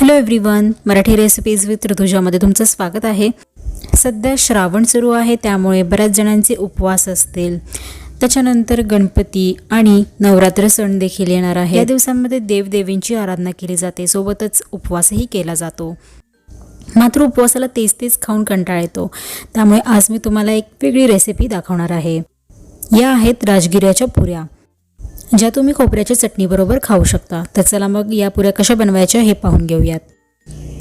Hello everyone Marathi recipes with ऋतुजामध्ये तुमचं स्वागत आहे. सध्या श्रावण सुरू आहे त्यामुळे बऱ्याच जणांचे उपवास असतील. त्याच्यानंतर गणपती आणि नवरात्र सण देखील येणार आहे या दिवसांमध्ये देवदेवींची आराधना केली जाते सोबतच उपवासही केला जातो. मात्र उपवासाला तेच तेच खाऊन कंटाळा येतो. त्यामुळे आज मी तुम्हाला एक वेगळी रेसिपी दाखवणार आहे. या आहेत राजगिऱ्याच्या पुऱ्या. ज्या तुम्ही खोबऱ्याच्या चटणीबरोबर खाऊ शकता तर चला मग या पुऱ्या कशा बनवायच्या हे पाहून घेऊयात.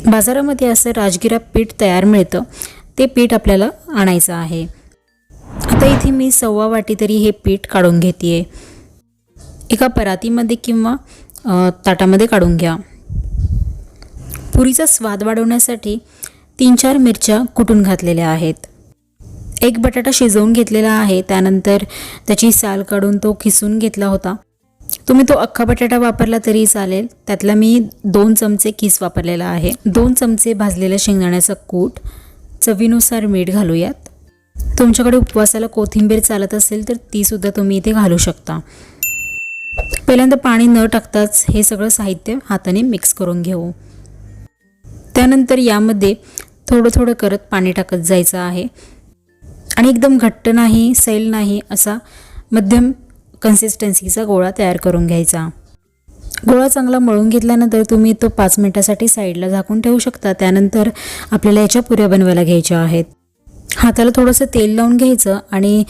बाजारामध्ये असं राजगिरा पीठ तयार मिळतं. ते पीठ आपल्याला आणायचं आहे. आता इथे मी सव्वा वाटी तरी हे पीठ काढून घेते एका परातीमध्ये किंवा ताटामध्ये काढून घ्या. पुरीचा स्वाद वाढवण्यासाठी तीन चार मिरच्या कुटून घातलेल्या आहेत. एक बटाटा शिजवून घेतलेला आहे त्यानंतर त्याची साल काढून तो खिसून घेतला होता. तुम्ही तो अख्खा बटाटा वापरला तरी चालेल. त्यातला मी दोन चमचे किस वापरलेला आहे. दोन चमचे भाजलेलं शेंगदाण्याचा कूट चवीनुसार मीठ घालूयात. तुमच्याकडे उपवासाला कोथिंबीर चालत असेल तर तीसुद्धा तुम्ही इथे घालू शकता. पहिल्यांदा पाणी न टाकताच हे सगळं साहित्य हाताने मिक्स करून घेऊ. त्यानंतर यामध्ये थोडं थोडं करत पाणी टाकत जायचं आहे. आणि एकदम घट्ट नाही सैल नाही असा मध्यम कन्सिस्टन्सीचा गोळा तयार करून घ्यायचा. गोळा चांगला मळून घेतल्यानंतर तुम्ही तो पाच मिनटासाठी साईडला झाकून ठेवू शकता. त्यानंतर आपल्याला याच्या पुऱ्या बनवायला घ्यायच्या आहेत. हाताला थोडंसं तेल लावून घ्यायचं आणि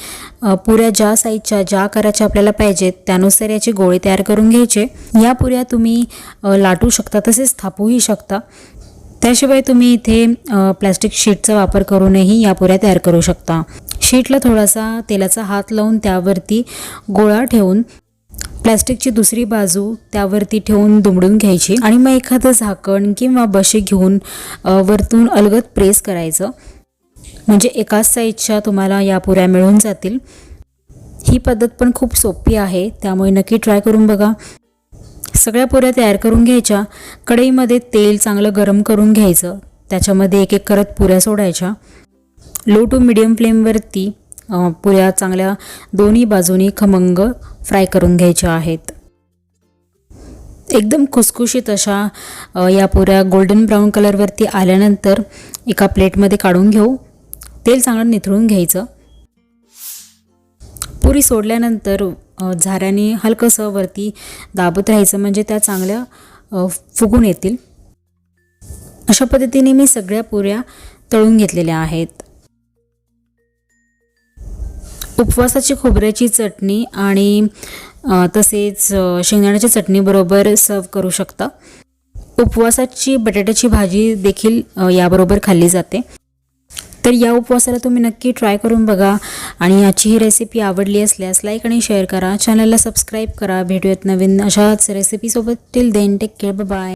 पुऱ्या ज्या साईजच्या ज्या आकाराच्या आपल्याला पाहिजेत त्यानुसार याचे गोळे तयार करून घ्यायचे. या पुऱ्या तुम्ही लाटू शकता तसेच थापूही शकता. त्याशिवाय तुम्ही इथे प्लॅस्टिक शीटचा वापर करूनही या पुऱ्या तयार करू शकता. शीटला थोडासा तेलाचा हात लावून त्यावरती गोळा ठेवून प्लॅस्टिकची दुसरी बाजू त्यावरती ठेवून दुमडून घ्यायची आणि मग एखादं झाकण किंवा बशी घेऊन वरतून अलगद प्रेस करायचं. म्हणजे एकाच साईजच्या तुम्हाला या पुऱ्या मिळून जातील. ही पद्धत पण खूप सोपी आहे त्यामुळे नक्की ट्राय करून बघा. सगळ्या पुऱ्या तयार करून घ्यायच्या. कढईमध्ये तेल चांगलं गरम करून घ्यायचं. त्याच्यामध्ये एक एक करत पुऱ्या सोडायच्या. लो टू मिडियम फ्लेमवरती पुऱ्या चांगल्या दोन्ही बाजूनी खमंग फ्राय करून घ्यायच्या आहेत. एकदम खुसखुशीत अशा या पुऱ्या गोल्डन ब्राऊन कलरवरती आल्यानंतर एका प्लेटमध्ये काढून घेऊ. तेल चांगलं निथळून घ्यायचं. पुरी सोडल्यानंतर झाऱ्याने हलकंसं वरती दाबत राहायचं म्हणजे त्या चांगल्या फुगून येतील. अशा पद्धतीने मी सगळ्या पुऱ्या तळून घेतलेल्या आहेत. उपवासाची खोबऱ्याची चटणी आणि तसेच शेंगदाण्याच्या चटणीबरोबर सर्व करू शकता. उपवासाची बटाट्याची भाजी देखील याबरोबर खाल्ली जाते. तर या उपवासाला तुम्ही नक्की ट्राय करून बघा. आणि याची ही रेसिपी आवडली असल्यास लाईक आणि शेअर करा. चॅनलला सबस्क्राईब करा. भेटूयात नवीन अशाच रेसिपीसोबत till then take care bye